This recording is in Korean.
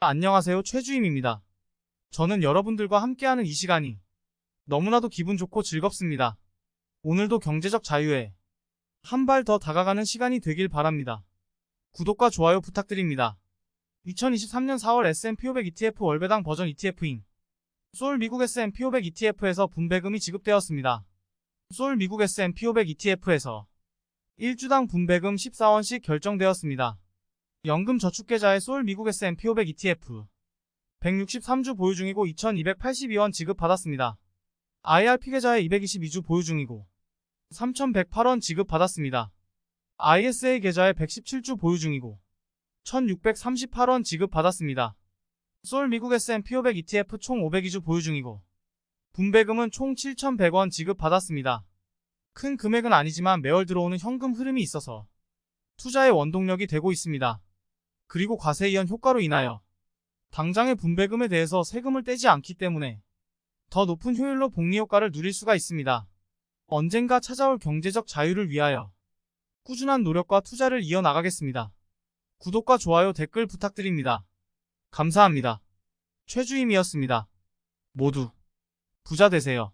안녕하세요. 최주임입니다. 저는 여러분들과 함께하는 이 시간이 너무나도 기분 좋고 즐겁습니다. 오늘도 경제적 자유에 한 발 더 다가가는 시간이 되길 바랍니다. 구독과 좋아요 부탁드립니다. 2023년 4월 S&P 500 ETF 월배당 버전 ETF인 솔 미국 S&P 500 ETF에서 분배금이 지급되었습니다. 솔 미국 S&P 500 ETF에서 1주당 분배금 14원씩 결정되었습니다. 연금 저축계좌의 솔 미국 S&P 500 ETF 163주 보유 중이고 2282원 지급받았습니다. IRP 계좌에 222주 보유 중이고 3108원 지급받았습니다. ISA 계좌에 117주 보유 중이고 1638원 지급받았습니다. 솔 미국 S&P 500 ETF 총 502주 보유 중이고 분배금은 총 7100원 지급받았습니다. 큰 금액은 아니지만 매월 들어오는 현금 흐름이 있어서 투자의 원동력이 되고 있습니다. 그리고 과세이연 효과로 인하여 당장의 분배금에 대해서 세금을 떼지 않기 때문에 더 높은 효율로 복리 효과를 누릴 수가 있습니다. 언젠가 찾아올 경제적 자유를 위하여 꾸준한 노력과 투자를 이어나가겠습니다. 구독과 좋아요 댓글 부탁드립니다. 감사합니다. 최주임이었습니다. 모두 부자 되세요.